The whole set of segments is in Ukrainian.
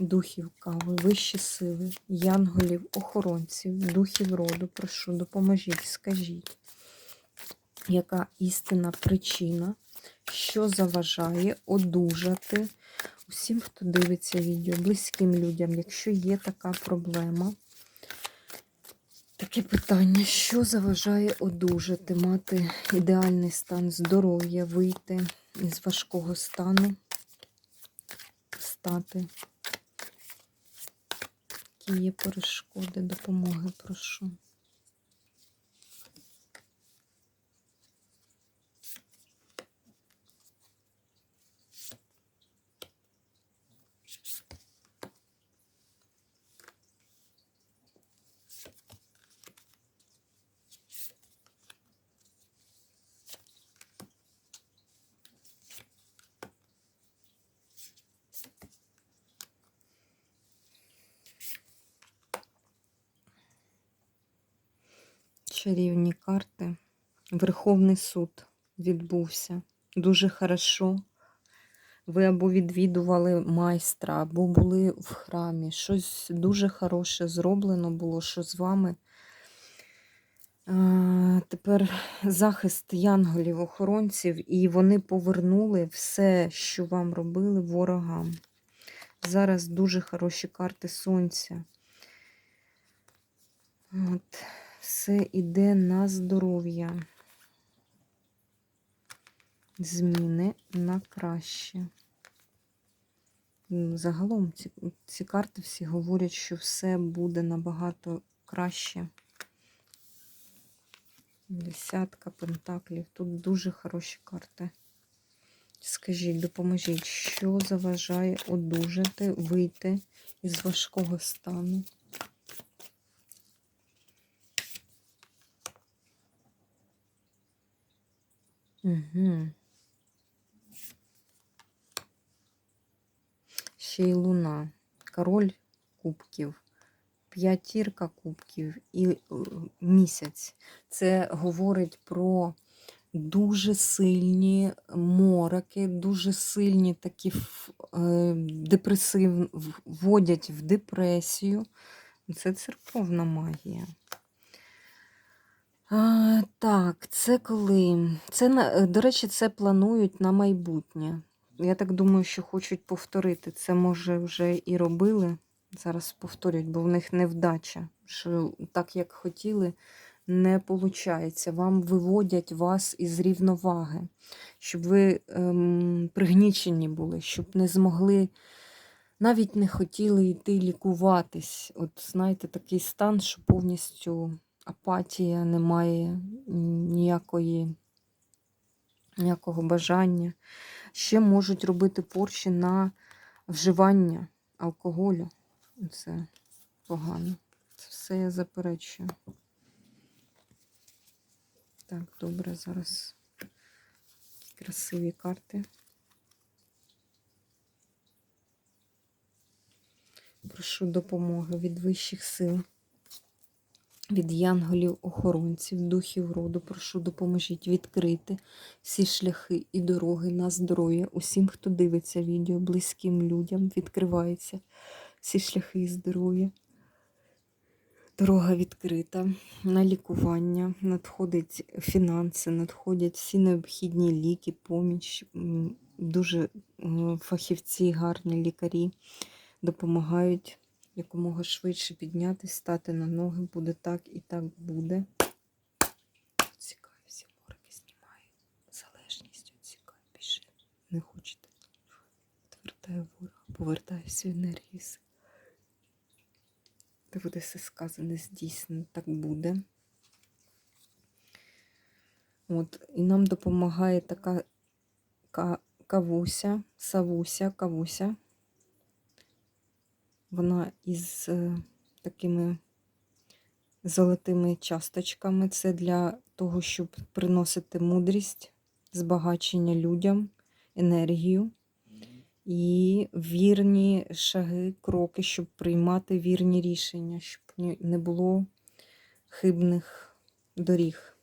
духів кави, вищі сили, янголів, охоронців, духів роду, прошу, допоможіть, скажіть, яка істинна причина, що заважає одужати усім, хто дивиться відео, близьким людям, якщо є така проблема. Таке питання, що заважає одужати, мати ідеальний стан здоров'я, вийти із важкого стану, стати є перешкоди, допомоги прошу. Чарівні карти. Верховний суд відбувся. Дуже хорошо. Ви або відвідували майстра, або були в храмі. Щось дуже хороше зроблено було, що з вами. Тепер захист янголів, охоронців, і вони повернули все, що вам робили ворогам. Зараз дуже хороші карти сонця. От все йде на здоров'я. Зміни на краще. Загалом ці, ці карти всі говорять, що все буде набагато краще. Десятка пентаклів. Тут дуже хороші карти. Скажіть, допоможіть, що заважає одужати, вийти із важкого стану? Угу. Ще й луна, король кубків, п'ятірка кубків і е, місяць. Це говорить про дуже сильні мороки, дуже сильні такі е, депресив, вводять в депресію. Це церковна магія. А, Так, це коли? Це, е, До речі, це планують на майбутнє. Я так думаю, що хочуть повторити. Це, може, вже і робили. Зараз повторюють, бо в них невдача. Що так, як хотіли, не виходить. Вам виводять вас із рівноваги, щоб ви ем, пригнічені були, щоб не змогли, навіть не хотіли йти лікуватись. От знаєте, такий стан, що повністю апатія, немає ніякої, ніякого бажання. Ще можуть робити порчі на вживання алкоголю. Це погано. Це все я заперечую. Так, добре, зараз красиві карти. Прошу допомоги від вищих сил від янголів-охоронців, духів роду, прошу допоможіть відкрити всі шляхи і дороги на здоров'я. Усім, хто дивиться відео, близьким людям, відкриваються всі шляхи і здоров'я. Дорога відкрита на лікування, надходять фінанси, надходять всі необхідні ліки, поміч. Дуже фахівці, гарні лікарі допомагають якомога швидше піднятися, стати на ноги, буде так і так буде. Цікаві всі морки знімаю. Залежність відсікаю більше. Не хочете. Відвертаю ворога, повертаю всю енергію. Та буде все сказане, здійснено, так буде. От, І нам допомагає така кавуся, савуся, кавуся. Вона із е, такими золотими часточками. Це для того, щоб приносити мудрість, збагачення людям, енергію і вірні шаги, кроки, щоб приймати вірні рішення, щоб не було хибних доріг.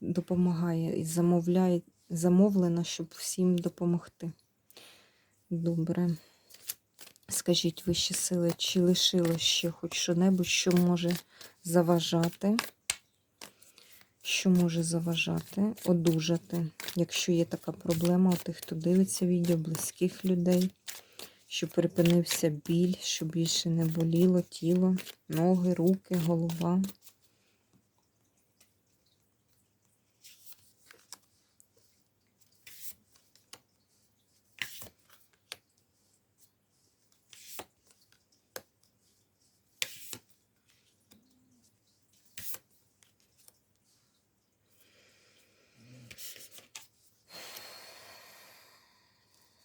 Допомагає і замовляє, замовлено, щоб всім допомогти. Добре. Скажіть вищі сили, чи лишилось ще хоч що-небудь, що може заважати? Що може заважати, одужати, якщо є така проблема у тих, хто дивиться відео, близьких людей, щоб припинився біль, щоб більше не боліло тіло, ноги, руки, голова.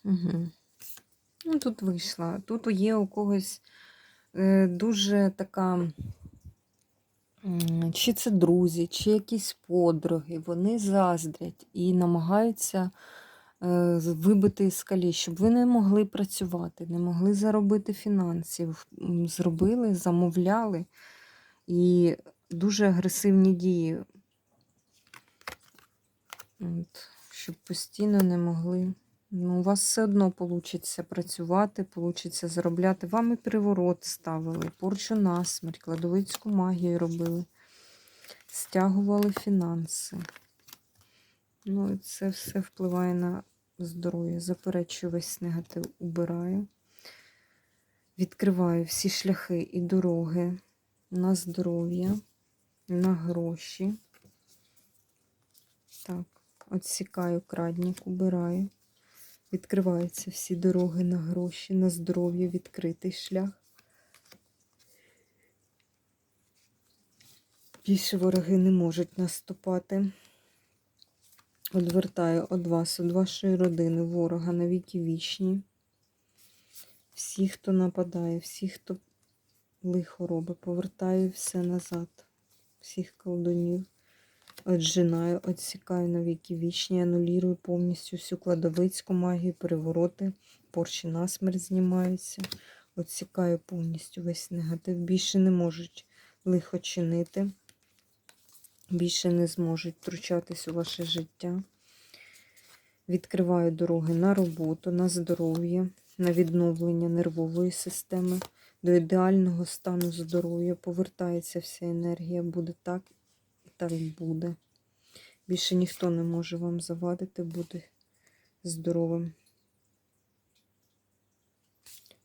Угу. Ну, тут вийшла. Тут є у когось е, дуже така, чи це друзі, чи якісь подруги, вони заздрять і намагаються е, вибити скалі, щоб ви не могли працювати, не могли заробити фінансів. Зробили, замовляли і дуже агресивні дії. От, щоб постійно не могли. Ну, у вас все одно вийде працювати, вийде заробляти. Вам і приворот ставили, порчу насмерть, кладовицьку магію робили, стягували фінанси. Ну, і це все впливає на здоров'я. Заперечую весь негатив, убираю. Відкриваю всі шляхи і дороги на здоров'я, на гроші. Так, отсікаю крадник, убираю. Відкриваються всі дороги на гроші, на здоров'я, відкритий шлях. Більше вороги не можуть наступати. Одвертаю від вас, від вашої родини, ворога на віки вічні. Всі, хто нападає, всі, хто лихо робить, повертаю все назад. Всіх колдунів. Отжинаю, отсікаю на віки вічні, анулірую повністю всю кладовицьку магію, перевороти, порчі насмерть знімаються. Отсікаю повністю весь негатив. Більше не можуть лихо чинити, більше не зможуть втручатись у ваше життя. Відкриваю дороги на роботу, на здоров'я, на відновлення нервової системи, до ідеального стану здоров'я. Повертається вся енергія, буде так так буде. Більше ніхто не може вам завадити, бути здоровим.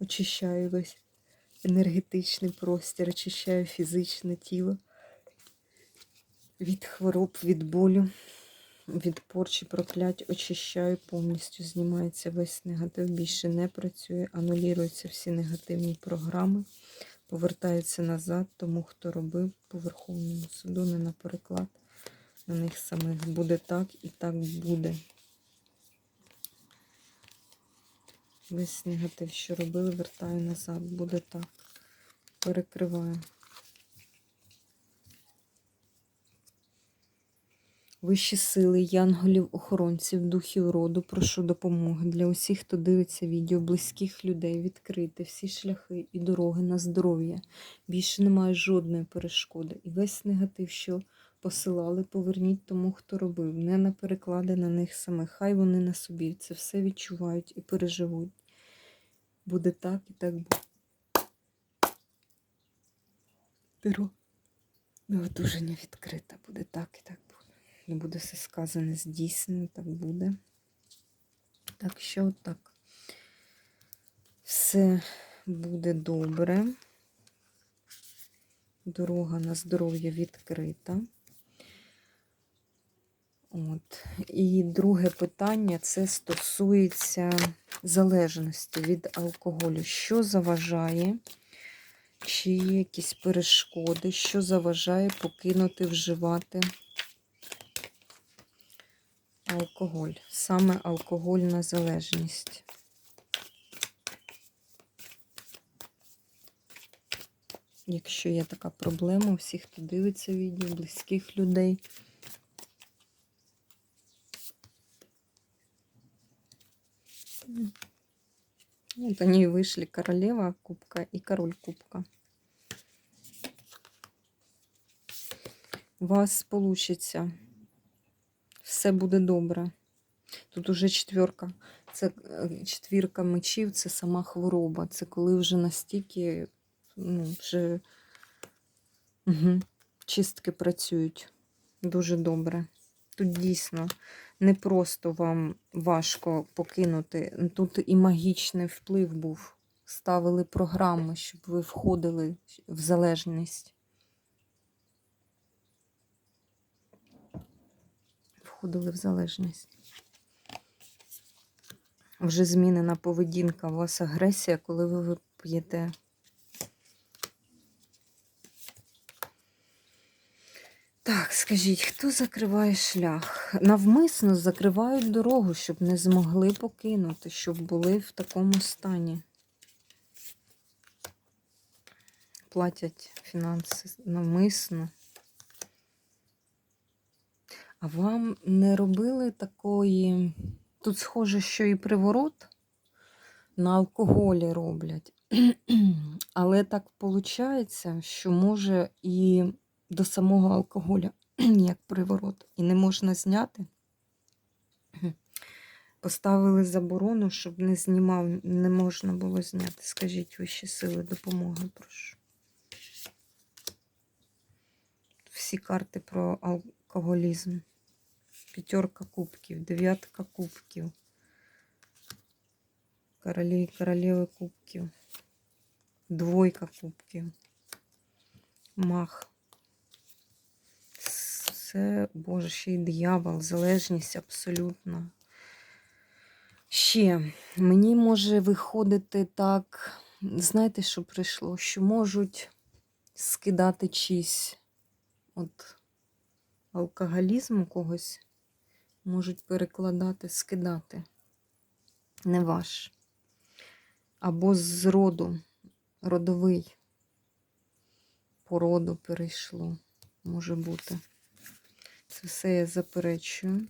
Очищаю весь енергетичний простір, очищаю фізичне тіло від хвороб, від болю, від порчі, проклять, очищаю повністю, знімається весь негатив, більше не працює, анулюються всі негативні програми, повертається назад, тому хто робив по Верховному суду, не на переклад на них самих. Буде так і так буде. Весь негатив, що робили, вертаю назад. Буде так. Перекриваю. Вищі сили, янголів, охоронців, духів роду, прошу допомоги для усіх, хто дивиться відео, близьких людей, відкрити всі шляхи і дороги на здоров'я. Більше немає жодної перешкоди. І весь негатив, що посилали, поверніть тому, хто робив, не на переклади на них самих. Хай вони на собі це все відчувають і переживуть. Буде так і так буде. Перо одужання відкрита. Буде так і так. Не буде все сказане, здійснено, так буде. Так що отак. Все буде добре. Дорога на здоров'я відкрита. От. І друге питання це стосується залежності від алкоголю. Що заважає, чи є якісь перешкоди, що заважає покинути вживати алкоголь, саме алкогольна залежність. Якщо є така проблема, у всіх, хто дивиться відео, близьких людей. Вот они и вышли. Королева кубка и король кубка. У вас получиться. Все буде добре. Тут уже четверка. Це е, четвірка мечів, це сама хвороба. Це коли вже настільки, ну, вже угу. чистки працюють. Дуже добре. Тут дійсно не просто вам важко покинути. Тут і магічний вплив був. Ставили програми, щоб ви входили в залежність. Входили в залежність. Вже змінена поведінка, у вас агресія, коли ви вип'єте. Так, скажіть, хто закриває шлях? Навмисно закривають дорогу, щоб не змогли покинути, щоб були в такому стані. Платять фінанси навмисно. А вам не робили такої. Тут схоже, що і приворот на алкоголі роблять. Але так виходить, що може і до самого алкоголя, як приворот, і не можна зняти. Поставили заборону, щоб не знімав, не можна було зняти. Скажіть вищі сили допомоги, прошу. Всі карти про алкоголізм. П'ятерка кубків, дев'ятка кубків. Королі і королеви кубків. Двойка кубків. Мах. Це, Боже, ще й диявол, залежність абсолютно. Ще мені може виходити так, знаєте, що прийшло? Що можуть скидати чийсь от алкоголізм у когось, можуть перекладати, скидати. Не ваш. Або з роду, родовий. По роду перейшло, може бути. Це все я заперечую.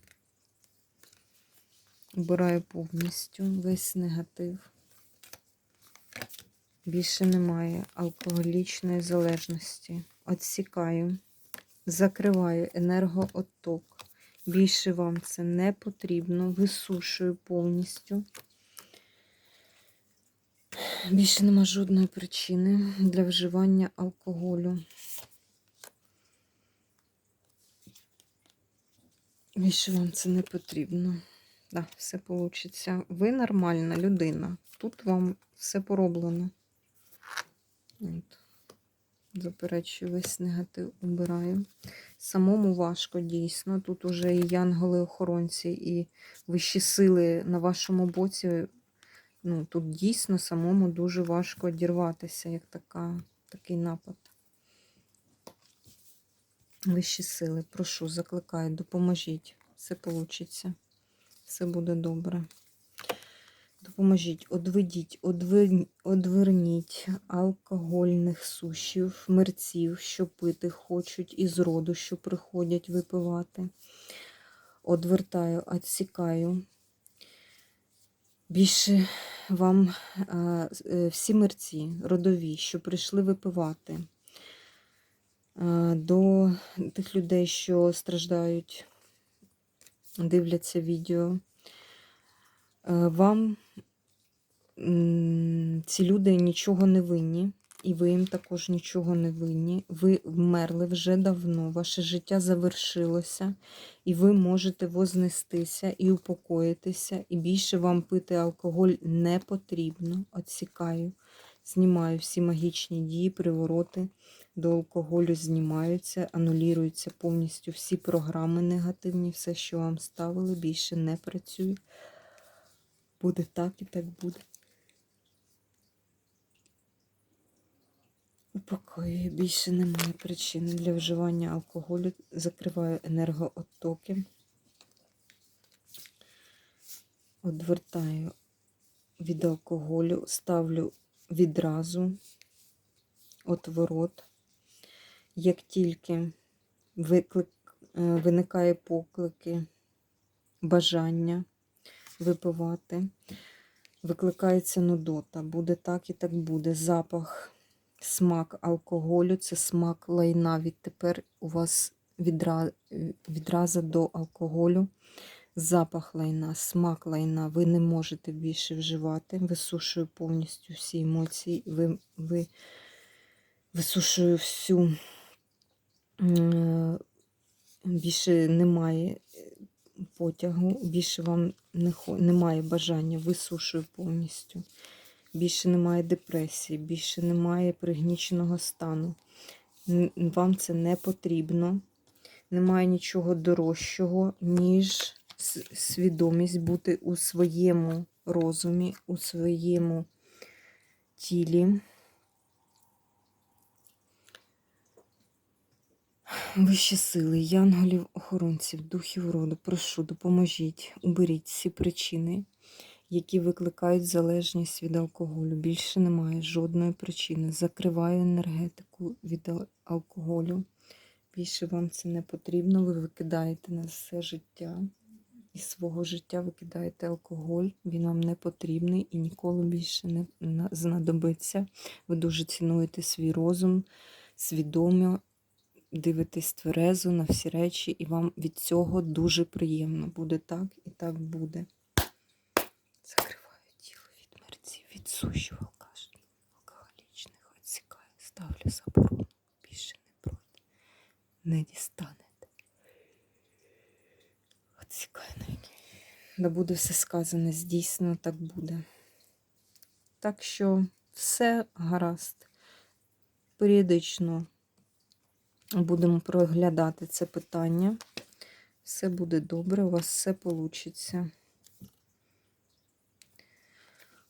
Убираю повністю весь негатив. Більше немає алкоголічної залежності. Отсікаю, закриваю енергоотток. Більше вам це не потрібно. Висушую повністю. Більше нема жодної причини для вживання алкоголю. Більше вам це не потрібно. Так, все вийде. Ви нормальна людина. Тут вам все пороблено. От. Заперечую, весь негатив убираю. Самому важко дійсно. Тут уже і янголи-охоронці, і вищі сили на вашому боці. Ну, Тут дійсно самому дуже важко одірватися, як така, такий напад. Вищі сили, прошу, закликаю, допоможіть. Все вийде. Все буде добре. Допоможіть, одведіть, одвер... одверніть алкогольних сушів, мерців, що пити хочуть, із роду, що приходять випивати. Одвертаю, відсікаю. Більше вам а, всі мерці, родові, що прийшли випивати, а, до тих людей, що страждають, дивляться відео. Вам ці люди нічого не винні, і ви їм також нічого не винні. Ви вмерли вже давно, ваше життя завершилося, і ви можете вознестися і упокоїтися, і більше вам пити алкоголь не потрібно. Отсікаю, знімаю всі магічні дії, привороти до алкоголю знімаються, анулюються повністю всі програми негативні, все, що вам ставили, більше не працює. Буде так і так буде. Упокоює, більше немає причини для вживання алкоголю. Закриваю енергооттоки. Одвертаю від алкоголю, ставлю відразу, отворот. Як тільки виклик, е, виникає поклики, бажання випивати, викликається нудота. Буде так і так буде. Запах, смак алкоголю це смак лайна. Відтепер у вас відра... відраза до алкоголю. Запах лайна, смак лайна, ви не можете більше вживати. Висушую повністю всі емоції, ви, ви висушую всю. Більше немає е, потягу, більше вам не, немає бажання, висушую повністю. Більше немає депресії, більше немає пригніченого стану. Вам це не потрібно. Немає нічого дорожчого, ніж свідомість бути у своєму розумі, у своєму тілі. Вищі сили, янголів, охоронців, духів роду, прошу, допоможіть, уберіть всі причини, які викликають залежність від алкоголю. Більше немає жодної причини. Закриваю енергетику від алкоголю. Більше вам це не потрібно. Ви викидаєте на все життя. Із свого життя викидаєте алкоголь, він вам не потрібний і ніколи більше не знадобиться. Ви дуже цінуєте свій розум, свідомо дивитесь тверезо на всі речі, і вам від цього дуже приємно. Буде так і так буде. Закриваю тіло від сущого алкашів, алкоголічних, відсікаю, ставлю заборону, більше не пройде, не дістанете. Відсікаю навіки. Да буде все сказане, здійснено, так буде. Так що все гаразд. Періодично будемо проглядати це питання. Все буде добре, у вас все вийде.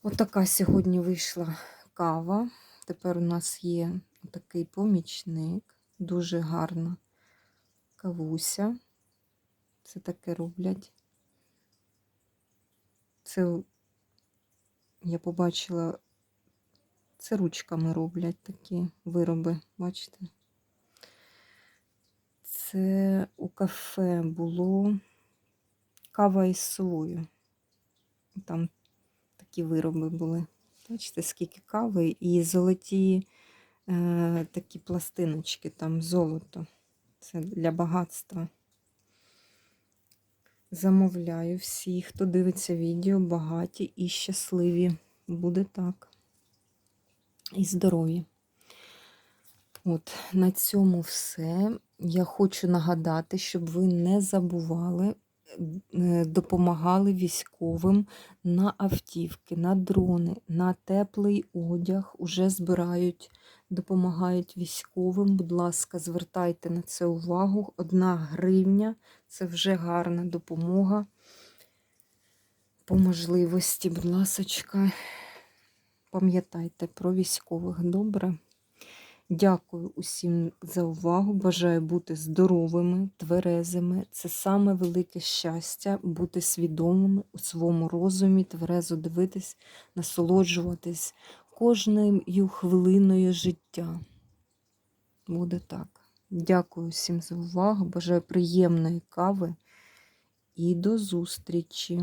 Отака сьогодні вийшла кава. Тепер у нас є такий помічник, дуже гарна кавуся. Це таке роблять. Це я побачила, це ручками роблять такі вироби, бачите? Це у кафе було кава із совою. Там такі вироби були. Бачите, скільки кави і золоті е, такі пластиночки, там золото. Це для багатства. Замовляю всі, хто дивиться відео, багаті і щасливі. Буде так. І здорові. От, на цьому все. Я хочу нагадати, щоб ви не забували, допомагали військовим на автівки, на дрони, на теплий одяг. Уже збирають, допомагають військовим. Будь ласка, звертайте на це увагу. Одна гривня це вже гарна допомога. По можливості, будь ласочка, пам'ятайте про військових. Добре. Дякую усім за увагу. Бажаю бути здоровими, тверезими. Це саме велике щастя бути свідомими у своєму розумі, тверезо дивитись, насолоджуватись кожною хвилиною життя. Буде так. Дякую всім за увагу. Бажаю приємної кави і до зустрічі!